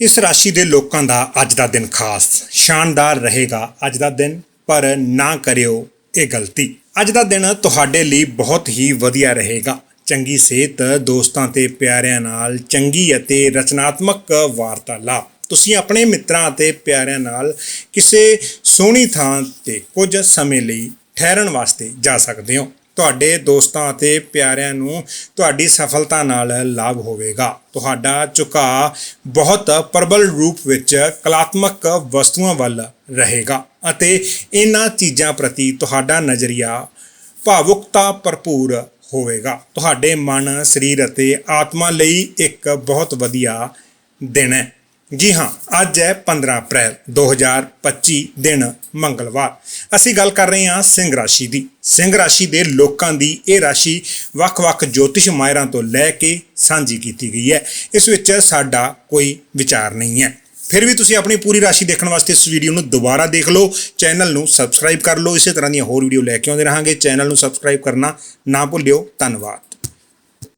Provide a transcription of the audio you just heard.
ਇਸ ਰਾਸ਼ੀ ਦੇ ਲੋਕਾਂ ਦਾ ਅੱਜ ਦਾ ਦਿਨ ਖਾਸ। ਸ਼ਾਨਦਾਰ ਰਹੇਗਾ ਅੱਜ ਦਾ ਦਿਨ, ਪਰ ਨਾ ਕਰਿਓ ਇਹ ਗਲਤੀ। ਅੱਜ ਦਾ ਦਿਨ ਤੁਹਾਡੇ ਲਈ ਬਹੁਤ ਹੀ ਵਧੀਆ ਰਹੇਗਾ। ਚੰਗੀ ਸਿਹਤ, ਦੋਸਤਾਂ ਤੇ ਪਿਆਰਿਆਂ ਨਾਲ ਚੰਗੀ ਅਤੇ ਰਚਨਾਤਮਕ ਵਾਰਤਾਲਾਪ। ਤੁਸੀਂ ਆਪਣੇ ਮਿੱਤਰਾਂ ਅਤੇ ਪਿਆਰਿਆਂ ਨਾਲ ਕਿਸੇ ਸੋਹਣੀ ਥਾਂ ਤੇ ਕੁਝ ਸਮੇਂ ਲਈ ਠਹਿਰਨ ਵਾਸਤੇ ਜਾ ਸਕਦੇ ਹੋ। ਤੁਹਾਡੇ ਦੋਸਤਾਂ ਅਤੇ ਪਿਆਰਿਆਂ ਨੂੰ ਤੁਹਾਡੀ ਸਫਲਤਾ ਨਾਲ ਲਾਭ ਹੋਵੇਗਾ। ਤੁਹਾਡਾ ਝੁਕਾਅ ਬਹੁਤ ਪ੍ਰਬਲ ਰੂਪ ਵਿੱਚ ਕਲਾਤਮਕ ਵਸਤੂਆਂ ਵੱਲ ਰਹੇਗਾ ਅਤੇ ਇਹਨਾਂ ਚੀਜ਼ਾਂ ਪ੍ਰਤੀ ਤੁਹਾਡਾ ਨਜ਼ਰੀਆ ਭਾਵੁਕਤਾ ਭਰਪੂਰ ਹੋਵੇਗਾ। ਤੁਹਾਡੇ ਮਨ, ਸਰੀਰ ਅਤੇ ਆਤਮਾ ਲਈ ਇੱਕ ਬਹੁਤ ਵਧੀਆ ਦਿਨ ਹੈ। ਜੀ ਹਾਂ, ਅੱਜ ਹੈ 15 ਅਪ੍ਰੈਲ 2025 ਦਿਨ ਮੰਗਲਵਾਰ। ਅਸੀਂ ਗੱਲ ਕਰ ਰਹੇ ਹਾਂ ਸਿੰਘ ਰਾਸ਼ੀ ਦੀ। ਸਿੰਘ ਰਾਸ਼ੀ ਦੇ ਲੋਕਾਂ ਦੀ ਇਹ ਰਾਸ਼ੀ ਵੱਖ-ਵੱਖ ਜੋਤਿਸ਼ ਮਾਹਿਰਾਂ ਤੋਂ ਲੈ ਕੇ ਸਾਂਝੀ ਕੀਤੀ ਗਈ ਹੈ। ਇਸ ਵਿੱਚ ਸਾਡਾ ਕੋਈ ਵਿਚਾਰ ਨਹੀਂ ਹੈ। ਫਿਰ ਵੀ ਤੁਸੀਂ ਆਪਣੀ ਪੂਰੀ ਰਾਸ਼ੀ ਦੇਖਣ ਵਾਸਤੇ ਇਸ ਵੀਡੀਓ ਨੂੰ ਦੁਬਾਰਾ ਦੇਖ ਲਓ, ਚੈਨਲ ਨੂੰ ਸਬਸਕ੍ਰਾਈਬ ਕਰ ਲਓ। ਇਸੇ ਤਰ੍ਹਾਂ ਦੀਆਂ ਹੋਰ ਵੀਡੀਓ ਲੈ ਕੇ ਆਉਂਦੇ ਰਹਾਂਗੇ। ਚੈਨਲ ਨੂੰ ਸਬਸਕ੍ਰਾਈਬ ਕਰਨਾ ਨਾ ਭੁੱਲਿਓ। ਧੰਨਵਾਦ।